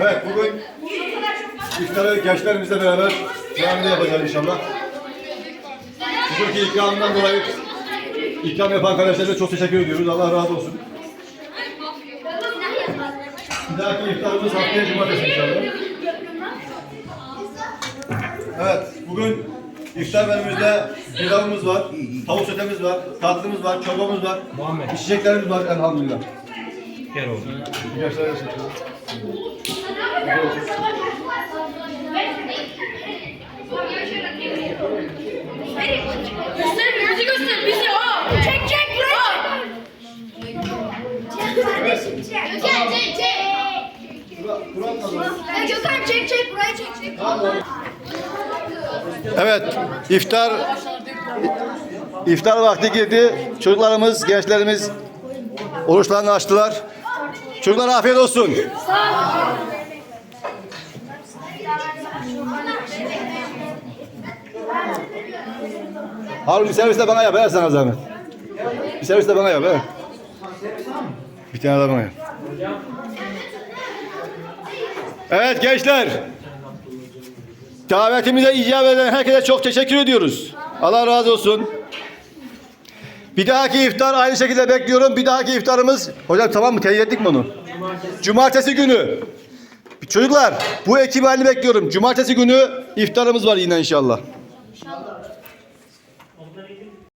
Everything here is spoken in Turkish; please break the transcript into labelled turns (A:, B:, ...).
A: Evet bugün iftarı gençlerimizle beraber camide yapacağız inşallah. Bugünkü ikramından dolayı ikram yapan kardeşlerime çok teşekkür ediyoruz. Allah razı olsun. Bir dahaki iftarımız haftaya cumartesi inşallah. Evet, bugün iftar menümüzde pilavımız var, tavuk sotemiz var, tatlımız var, çorbamız var, içeceklerimiz var elhamdülillah.
B: Gel oğlum.
A: Gençler arasında. Evet, iftar iftar vakti girdi. Çocuklarımız, gençlerimiz oruçlarını açtılar. Çocuklar afiyet olsun. Harun bir servis de bana yap, ver sana zahmet. Bir servis de bana yap, ver. Bir tane de bana yap. Evet gençler. Davetimize icabet eden herkese çok teşekkür ediyoruz. Allah razı olsun. Bir dahaki iftar aynı şekilde bekliyorum. Bir dahaki iftarımız... Hocam tamam mı? Teyit ettik mi onu? Cumartesi günü. Çocuklar bu ekibi halini bekliyorum. Cumartesi günü iftarımız var yine inşallah.